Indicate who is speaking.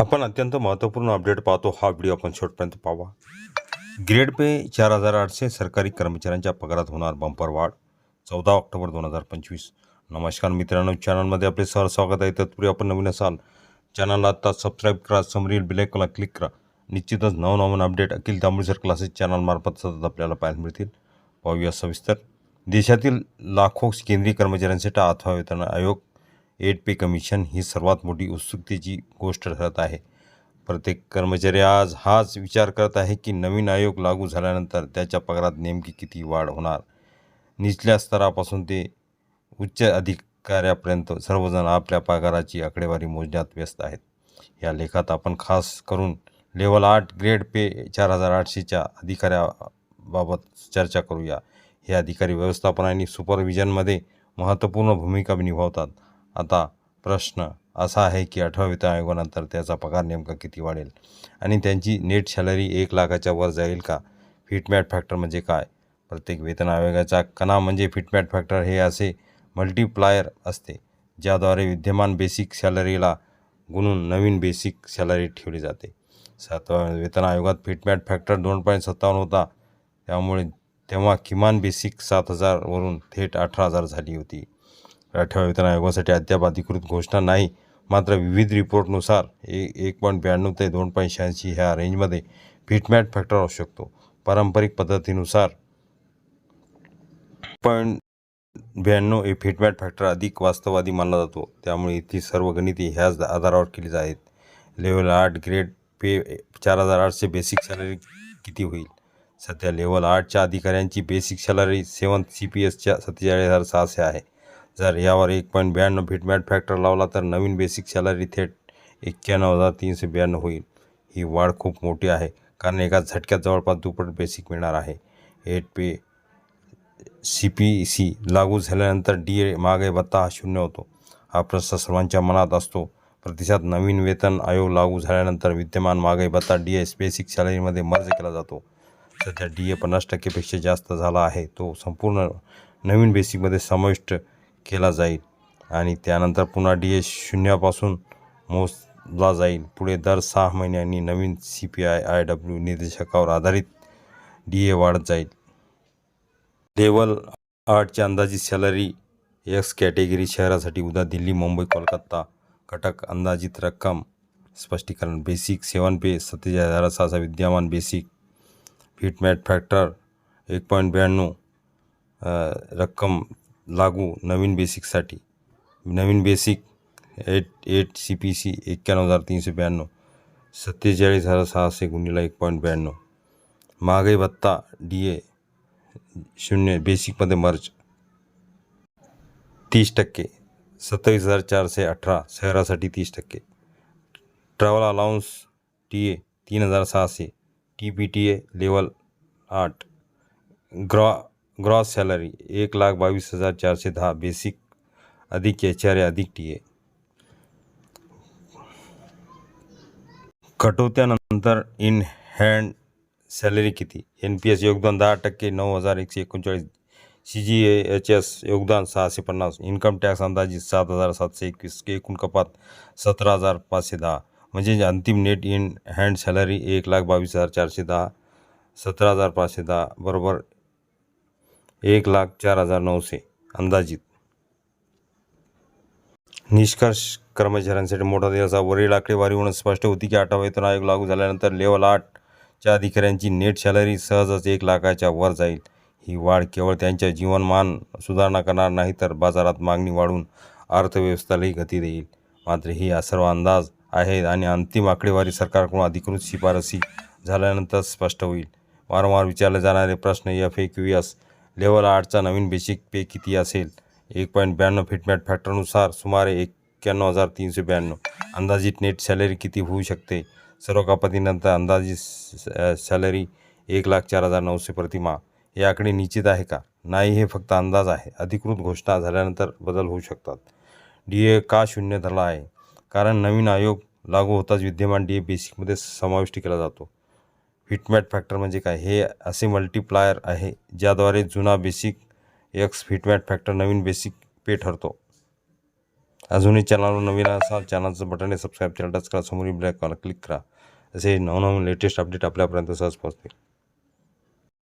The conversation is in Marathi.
Speaker 1: आपण अत्यंत महत्त्वपूर्ण अपडेट पाहतो. हा व्हिडिओ आपण शेवटपर्यंत पाहावा. ग्रेड पे चार हजार आठशे सरकारी कर्मचाऱ्यांच्या पगारात होणार बंपर वाढ. चौदा ऑक्टोबर दोन हजार पंचवीस. नमस्कार मित्रांनो चॅनलमध्ये आपले सर स्वागत आहे. तत्पूर्वी आपण नवीन असाल चॅनलला आत्ता सबस्क्राईब करा समोरील बिलेकला क्लिक करा. निश्चितच नवनवन अपडेट अखिल तांबुळसर क्लासेस चॅनलमार्फत सतत आपल्याला पाहायला मिळतील. पाहूया सविस्तर. देशातील लाखो केंद्रीय कर्मचाऱ्यांसाठी अथवा वेतन आयोग एट पे कमिशन ही सर्वात मोठी उत्सुकतेची गोष्ट ठरत आहे. प्रत्येक कर्मचारी आज हाच विचार करत आहे की नवीन आयोग लागू झाल्यानंतर त्याच्या पगारात नेमकी किती वाढ होणार? निचल्या स्तरापासून ते उच्च अधिकाऱ्यापर्यंत सर्वजण आपल्या पगाराची आकडेवारी मोजण्यात व्यस्त आहेत. या लेखात आपण खास करून लेवल आठ ग्रेड पे चार हजार आठशेच्या अधिकाऱ्याबाबत चर्चा करूया. हे अधिकारी व्यवस्थापन आणि सुपरविजनमध्ये महत्त्वपूर्ण भूमिका निभावतात. आता प्रश्न असा आहे की अठरा वेतन आयोगानंतर त्याचा पगार नेमका किती वाढेल? आणि त्यांची नेट सॅलरी एक लाखाच्या वर जाईल का? फिटमॅट फॅक्टर म्हणजे काय? प्रत्येक वेतन आयोगाचा कणा म्हणजे फिटमॅट फॅक्टर हे असे मल्टिप्लायर असते ज्याद्वारे विद्यमान बेसिक सॅलरीला गुणून नवीन बेसिक सॅलरी ठेवली जाते. सातव्या वेतन आयोगात फिटमॅट फॅक्टर दोन पॉईंट सत्तावन्न होता. त्यामुळे तेव्हा किमान बेसिक सात हजारवरून थेट अठरा हजार झाली होती. आठव्या वेतन आयोगासाठी अद्याप अधिकृत घोषणा नाही. मात्र विविध रिपोर्टनुसार ए एक पॉईंट ब्याण्णव ते दोन पॉईंट शहाऐंशी ह्या रेंजमध्ये फिटमॅट फॅक्टर असू शकतो. पारंपरिक पद्धतीनुसार पॉईंट ब्याण्णव हे फिटमॅट फॅक्टर अधिक वास्तववादी मानला जातो. त्यामुळे इथली सर्व गणिते ह्याच आधारावर केली आहेत. लेवल आठ ग्रेड पे चार हजार आठशे बेसिक सॅलरी किती होईल? सध्या लेवल आठच्या अधिकाऱ्यांची basic salary seven C P एसच्या सत्तेचाळीस हजार सहाशे आहे. जर यावर एक पॉईंट ब्याण्णव फिटमॅट फॅक्टर लावला तर नवीन बेसिक सॅलरी थेट एक्क्याण्णव हजार तीनशे ब्याण्णव होईल. ही वाढ खूप मोठी आहे कारण एका झटक्यात जवळपास दुप्पट बेसिक मिळणार आहे. Eight pay C P C लागू झाल्यानंतर डी ए मागे भत्ता हा शून्य होतो. हा प्रश्न सर्वांच्या मनात असतो. प्रतिसाद नवीन वेतन आयोग लागू झाल्यानंतर विद्यमान महागाई भत्ता डी एस बेसिक सॅलरीमध्ये मर्ज केला जातो. सध्या डी ए पन्नास टक्केपेक्षा जास्त झाला आहे. तो संपूर्ण नवीन बेसिकमध्ये समाविष्ट केला जाईल आणि त्यानंतर पुन्हा डी ए शून्यापासून मोजला जाईल. पुढे दर सहा महिन्यांनी नवीन C P I I W निर्देशकावर आधारित डी ए वाढत जाईल. लेवल आठची अंदाजित सॅलरी एक्स कॅटेगरी शहरासाठी उद्या दिल्ली मुंबई कोलकाता घटक अंदाजित रक्कम स्पष्टीकरण बेसिक सेवन पे सत्तेचाळीस हजार सहाचा विद्यमान बेसिक फिटमॅट फॅक्टर एक पॉईंट ब्याण्णव रक्कम लागू नवीन बेसिकसाठी. नवीन basic eight eight C P C एक्क्याण्णव हजार तीनशे ब्याण्णव सत्तेचाळीस हजार सहाशे गुणिला एक पॉईंट ब्याण्णव. महागाई भत्ता डी ए शून्य बेसिकमध्ये मर्ज. तीस टक्के सत्तावीस हजार चारशे अठरा शहरासाठी तीस टक्के. ट्रॅव्हल अलाउन्स टी ए तीन हजार सहाशे T P T A level आठ. ग्रॉ ग्रॉस सॅलरी एक लाख बावीस हजार चारशे दहा बेसिक अधिक एच आर ए अधिक टी ए कटोत्यानंतर इन हँड सॅलरी किती? एन पी एस योगदान दहा टक्के नऊ हजार एकशे एकोणचाळीस. सी जी एच एस योगदान सहाशे पन्नास. इन्कम टॅक्स अंदाजित सात हजार सातशे एकवीस. एकूण कपात सतरा हजार पाचशे दहा. म्हणजे अंतिम नेट इन हँड सॅलरी एक लाख बावीस हजार चारशे दहा सतरा हजार पाचशे दहा. बरोबर एक लाख चार हजार नऊशे. अंदाजित. निष्कर्ष कर्मचाऱ्यांसाठी मोठा दिवस. वरील वरील आकडेवारीवरून स्पष्ट होती की आठवा वेतन आयोग लागू झाल्यानंतर लेवल आठच्या अधिकाऱ्यांची नेट सॅलरी सहजच एक लाखाच्या वर जाईल. ही वाढ केवळ त्यांच्या जीवनमान सुधारणा करणार नाही तर बाजारात मागणी वाढून अर्थव्यवस्थेलाही गती देईल. मात्र ही सर्व अंदाज आहेत आणि अंतिम आकडेवारी सरकारकडून अधिकृत शिफारसी झाल्यानंतर स्पष्ट होईल. वारंवार विचारले जाणारे प्रश्न F A Q S level आठचा नवीन बेसिक पे किती असेल? एक पॉईंट ब्याण्णव फिटमॅट फॅक्टरनुसार सुमारे एक्क्याण्णव हजार तीनशे ब्याण्णव. अंदाजित नेट सॅलरी किती होऊ शकते? सर्व कपातीनंतर अंदाजित सॅलरी एक लाख चार हजार नऊशे प्रतिमा. हे आकडे निश्चित आहे का? नाही हे फक्त अंदाज आहे. अधिकृत घोषणा झाल्यानंतर बदल होऊ शकतात. डी ए का शून्य धरला आहे? कारण नवीन आयोग लागू होताच विद्यमान डी ए बेसिकमध्ये समाविष्ट केला जातो. फिटमॅट फॅक्टर म्हणजे काय? हे असे मल्टिप्लायर आहे ज्याद्वारे जुना बेसिक एक्स फिटमॅट फॅक्टर नवीन बेसिक पे ठरतो. अजूनही चॅनलवर नवीन असाल चॅनलचं बटन आहे सबस्क्राईब केलं टच करा समोरील ब्लॅक कॉल क्लिक करा. असे नवनवीन लेटेस्ट अपडेट आपल्यापर्यंत सहज पोहोचतील.